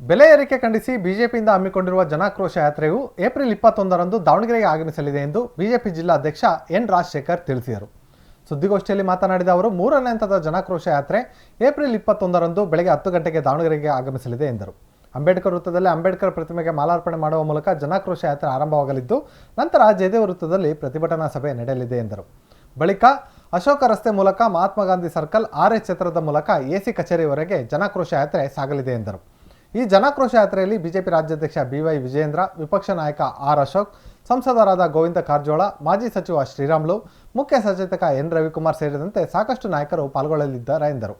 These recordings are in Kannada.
ಬೆಲೆ ಏರಿಕೆ ಖಂಡಿಸಿ ಬಿಜೆಪಿಯಿಂದ ಹಮ್ಮಿಕೊಂಡಿರುವ ಜನಾಕ್ರೋಶ ಯಾತ್ರೆಯು ಏಪ್ರಿಲ್ ಇಪ್ಪತ್ತೊಂದರಂದು ದಾವಣಗೆರೆಗೆ ಆಗಮಿಸಲಿದೆ ಎಂದು ಬಿಜೆಪಿ ಜಿಲ್ಲಾಧ್ಯಕ್ಷ ಎನ್ ರಾಜಶೇಖರ್ ತಿಳಿಸಿದರು. ಸುದ್ದಿಗೋಷ್ಠಿಯಲ್ಲಿ ಮಾತನಾಡಿದ ಅವರು, ಮೂರನೇ ಹಂತದ ಜನಾಕ್ರೋಶ ಯಾತ್ರೆ ಏಪ್ರಿಲ್ ಇಪ್ಪತ್ತೊಂದರಂದು ಬೆಳಗ್ಗೆ ಹತ್ತು ಗಂಟೆಗೆ ದಾವಣಗೆರೆಗೆ ಆಗಮಿಸಲಿದೆ ಎಂದರು. ಅಂಬೇಡ್ಕರ್ ವೃತ್ತದಲ್ಲಿ ಅಂಬೇಡ್ಕರ್ ಪ್ರತಿಮೆಗೆ ಮಾಲಾರ್ಪಣೆ ಮಾಡುವ ಮೂಲಕ ಜನಾಕ್ರೋಶ ಯಾತ್ರೆ ಆರಂಭವಾಗಲಿದ್ದು, ನಂತರ ಜಯದೇವ ವೃತ್ತದಲ್ಲಿ ಪ್ರತಿಭಟನಾ ಸಭೆ ನಡೆಯಲಿದೆ ಎಂದರು. ಬಳಿಕ ಅಶೋಕ ರಸ್ತೆ ಮೂಲಕ Mahatma Gandhi circle R H ಛತ್ರದ ಮೂಲಕ ಎಸಿ ಕಚೇರಿವರೆಗೆ ಜನಾಕ್ರೋಶ ಯಾತ್ರೆ ಸಾಗಲಿದೆ ಎಂದರು. ಈ ಜನಾಕ್ರೋಶ ಯಾತ್ರೆಯಲ್ಲಿ ಬಿಜೆಪಿ ರಾಜ್ಯಾಧ್ಯಕ್ಷ ಬಿವೈ ವಿಜೇಂದ್ರ ವಿಪಕ್ಷ ನಾಯಕ ಆರ್ ಅಶೋಕ್, ಸಂಸದರಾದ ಗೋವಿಂದ ಕಾರಜೋಳ, ಮಾಜಿ ಸಚಿವ ಶ್ರೀರಾಮ್ಲು, ಮುಖ್ಯ ಸಚೇತಕ ಎನ್ ರವಿಕುಮಾರ್ ಸೇರಿದಂತೆ ಸಾಕಷ್ಟು ನಾಯಕರು ಪಾಲ್ಗೊಳ್ಳಲಿದ್ದಾರೆ ಎಂದರು.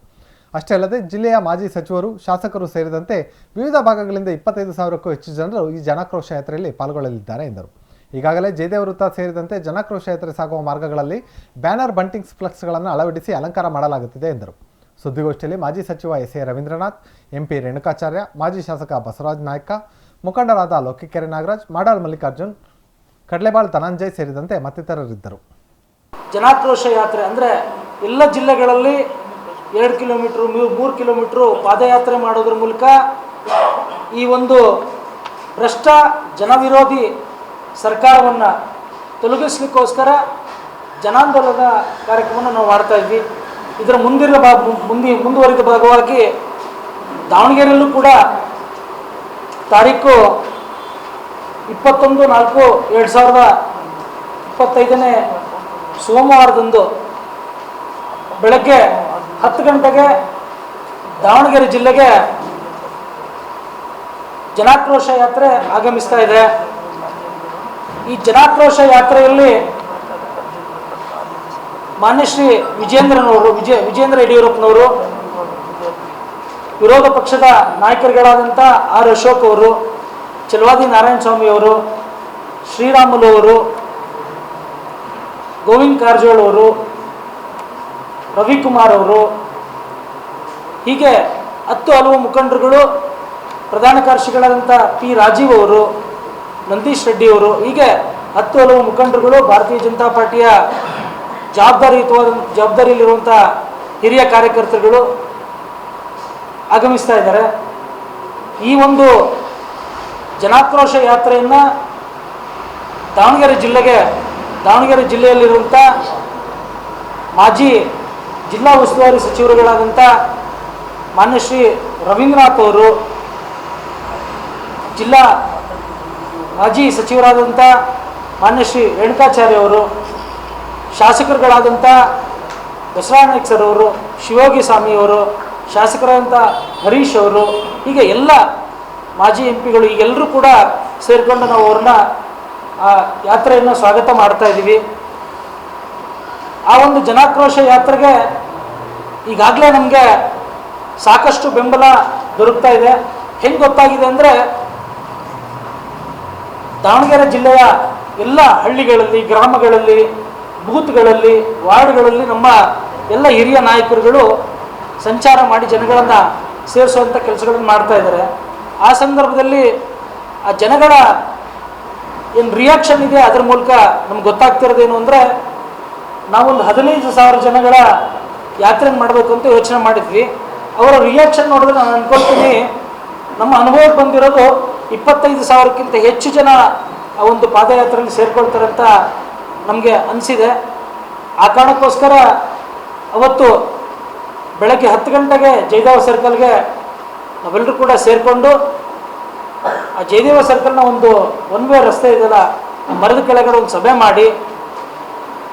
ಅಷ್ಟೇ ಅಲ್ಲದೆ ಜಿಲ್ಲೆಯ ಮಾಜಿ ಸಚಿವರು, ಶಾಸಕರು ಸೇರಿದಂತೆ ವಿವಿಧ ಭಾಗಗಳಿಂದ ಇಪ್ಪತ್ತೈದು ಸಾವಿರಕ್ಕೂ ಹೆಚ್ಚು ಜನರು ಈ ಜನಾಕ್ರೋಶ ಯಾತ್ರೆಯಲ್ಲಿ ಪಾಲ್ಗೊಳ್ಳಲಿದ್ದಾರೆ ಎಂದರು. ಈಗಾಗಲೇ ಜಯದೇವ ವೃತ್ತ ಸೇರಿದಂತೆ ಜನಾಕ್ರೋಶ ಯಾತ್ರೆ ಸಾಗುವ ಮಾರ್ಗಗಳಲ್ಲಿ ಬ್ಯಾನರ್ ಬಂಟಿಂಗ್ಸ್ ಫ್ಲೆಕ್ಸ್ಗಳನ್ನು ಅಳವಡಿಸಿ ಅಲಂಕಾರ ಮಾಡಲಾಗುತ್ತಿದೆ ಎಂದರು. ಸುದ್ದಿಗೋಷ್ಠಿಯಲ್ಲಿ ಮಾಜಿ ಸಚಿವ S A Ravindranath, MP Renukacharya, ಮಾಜಿ ಶಾಸಕ ಬಸವರಾಜ ನಾಯ್ಕ, ಮುಖಂಡರಾದ ಲೋಕಿಕೆರೆ ನಾಗರಾಜ್, ಮಾಡಾಳ್ ಮಲ್ಲಿಕಾರ್ಜುನ್, ಕಡ್ಲೆಬಾಳ್ ಧನಂಜಯ್ ಸೇರಿದಂತೆ ಮತ್ತಿತರರಿದ್ದರು. ಜನಾಕ್ರೋಶ ಯಾತ್ರೆ ಅಂದರೆ ಎಲ್ಲ ಜಿಲ್ಲೆಗಳಲ್ಲಿ ಎರಡು ಕಿಲೋಮೀಟ್ರು ಮೂರು ಕಿಲೋಮೀಟ್ರು ಪಾದಯಾತ್ರೆ ಮಾಡೋದ್ರ ಮೂಲಕ ಈ ಒಂದು ಭ್ರಷ್ಟ ಜನವಿರೋಧಿ ಸರ್ಕಾರವನ್ನು ತೊಲಗಿಸ್ಲಿಕ್ಕೋಸ್ಕರ ಜನಾಂದೋಲನ ಕಾರ್ಯಕ್ರಮವನ್ನು ನಾವು ಮಾಡ್ತಾ ಇದ್ವಿ. ಇದರ ಮುಂದಿನ ಭಾಗ, ಮುಂದೆ, ಮುಂದುವರಿದ ಭಾಗವಾಗಿ ದಾವಣಗೆರೆಯಲ್ಲೂ ಕೂಡ ತಾರೀಕು ಇಪ್ಪತ್ತೊಂದು, ನಾಲ್ಕು, ಎರಡು ಸಾವಿರದ ಇಪ್ಪತ್ತೈದನೇ ಸೋಮವಾರದಂದು ಬೆಳಗ್ಗೆ ಹತ್ತು ಗಂಟೆಗೆ ದಾವಣಗೆರೆ ಜಿಲ್ಲೆಗೆ ಜನಾಕ್ರೋಶ ಯಾತ್ರೆ ಆಗಮಿಸ್ತಾ ಇದೆ. ಈ ಜನಾಕ್ರೋಶ ಯಾತ್ರೆಯಲ್ಲಿ ಮಾನ್ಯ ಶ್ರೀ ವಿಜೇಂದ್ರನವರು ವಿಜಯ ವಿಜೇಂದ್ರ ಯಡಿಯೂರಪ್ಪನವರು, ವಿರೋಧ ಪಕ್ಷದ ನಾಯಕರುಗಳಾದಂಥ ಆರ್ ಅಶೋಕ್ ಅವರು ಚಲವಾದಿ ನಾರಾಯಣ ಸ್ವಾಮಿ ಅವರು, ಶ್ರೀರಾಮುಲು ಅವರು, ಗೋವಿಂದ್ ಕಾರಜೋಳ್ ಅವರು, ರವಿಕುಮಾರ್ ಅವರು, ಹೀಗೆ ಹತ್ತು ಹಲವು ಮುಖಂಡರುಗಳು, ಪ್ರಧಾನ ಕಾರ್ಯದರ್ಶಿಗಳಾದಂಥ ಪಿ ರಾಜೀವ್ ಅವರು, ನಂದೀಶ್ ರೆಡ್ಡಿ ಅವರು, ಹೀಗೆ ಹತ್ತು ಹಲವು ಮುಖಂಡರುಗಳು ಭಾರತೀಯ ಜನತಾ ಪಾರ್ಟಿಯ ಜವಾಬ್ದಾರಿಯುತವಾದ ಜವಾಬ್ದಾರಿಯಲ್ಲಿರುವಂಥ ಹಿರಿಯ ಕಾರ್ಯಕರ್ತರುಗಳು ಆಗಮಿಸ್ತಾ ಇದ್ದಾರೆ. ಈ ಒಂದು ಜನಾಕ್ರೋಶ ಯಾತ್ರೆಯನ್ನು ದಾವಣಗೆರೆ ಜಿಲ್ಲೆಗೆ, ದಾವಣಗೆರೆ ಜಿಲ್ಲೆಯಲ್ಲಿರುವಂಥ ಮಾಜಿ ಜಿಲ್ಲಾ ಉಸ್ತುವಾರಿ ಸಚಿವರುಗಳಾದಂಥ ಮಾನ್ಯ ಶ್ರೀ ರವೀಂದ್ರನಾಥ್ ಅವರು, ಜಿಲ್ಲಾ ಮಾಜಿ ಸಚಿವರಾದಂಥ ಮಾನ್ಯ ಶ್ರೀ ರೇಣುಕಾಚಾರ್ಯ ಅವರು ಶಾಸಕರುಗಳಾದಂಥ ಬಸವನಾಯಕ್ ಸರ್ ಅವರು ಶಿವೋಗಿ ಸ್ವಾಮಿ ಅವರು ಶಾಸಕರಾದಂಥ ಹರೀಶ್ ಅವರು, ಹೀಗೆ ಎಲ್ಲ ಮಾಜಿ ಎಂ ಪಿಗಳು ಈಗೆಲ್ಲರೂ ಕೂಡ ಸೇರಿಕೊಂಡು ನಾವು ಅವ್ರನ್ನ, ಆ, ಯಾತ್ರೆಯನ್ನು ಸ್ವಾಗತ ಮಾಡ್ತಾ ಇದ್ದೀವಿ. ಆ ಒಂದು ಜನಾಕ್ರೋಶ ಯಾತ್ರೆಗೆ ಈಗಾಗಲೇ ನಮಗೆ ಸಾಕಷ್ಟು ಬೆಂಬಲ ದೊರಕ್ತಾ ಇದೆ. ಹೆಂಗೆ ಗೊತ್ತಾಗಿದೆ ಅಂದರೆ, ದಾವಣಗೆರೆ ಜಿಲ್ಲೆಯ ಎಲ್ಲ ಹಳ್ಳಿಗಳಲ್ಲಿ, ಗ್ರಾಮಗಳಲ್ಲಿ ಬೂತ್ಗಳಲ್ಲಿ, ವಾರ್ಡ್ಗಳಲ್ಲಿ ನಮ್ಮ ಎಲ್ಲ ಹಿರಿಯ ನಾಯಕರುಗಳು ಸಂಚಾರ ಮಾಡಿ ಜನಗಳನ್ನು ಸೇರಿಸುವಂಥ ಕೆಲಸಗಳನ್ನು ಮಾಡ್ತಾ ಇದ್ದಾರೆ. ಆ ಸಂದರ್ಭದಲ್ಲಿ ಆ ಜನಗಳ ಏನು ರಿಯಾಕ್ಷನ್ ಇದೆ ಅದ್ರ ಮೂಲಕ ನಮ್ಗೆ ಗೊತ್ತಾಗ್ತಿರೋದೇನು ಅಂದರೆ, ನಾವೊಂದು ಹದಿನೈದು ಸಾವಿರ ಜನಗಳ ಯಾತ್ರೆ ಮಾಡಬೇಕು ಅಂತ ಯೋಚನೆ ಮಾಡಿದ್ವಿ. ಅವರ ರಿಯಾಕ್ಷನ್ ನೋಡಿದ್ರೆ ನಾನು ಅಂದ್ಕೊಳ್ತೀನಿ ನಮ್ಮ ಅನುಭವಕ್ಕೆ ಬಂದಿರೋದು ಇಪ್ಪತ್ತೈದು ಸಾವಿರಕ್ಕಿಂತ ಹೆಚ್ಚು ಜನ ಆ ಒಂದು ಪಾದಯಾತ್ರೆಯಲ್ಲಿ ಸೇರ್ಕೊಳ್ತಾರೆ ಅಂತ ನಮಗೆ ಅನಿಸಿದೆ. ಆ ಕಾರಣಕ್ಕೋಸ್ಕರ ಅವತ್ತು ಬೆಳಗ್ಗೆ ಹತ್ತು ಗಂಟೆಗೆ ಜಯದೇವ ಸರ್ಕಲ್ಗೆ ನಾವೆಲ್ಲರೂ ಕೂಡ ಸೇರಿಕೊಂಡು, ಆ ಜಯದೇವ ಸರ್ಕಲ್ನ ಒಂದು ಒನ್ ವೇ ರಸ್ತೆ ಇದೆಯಲ್ಲ ಮರದ ಕೆಳಗಡೆ ಒಂದು ಸಭೆ ಮಾಡಿ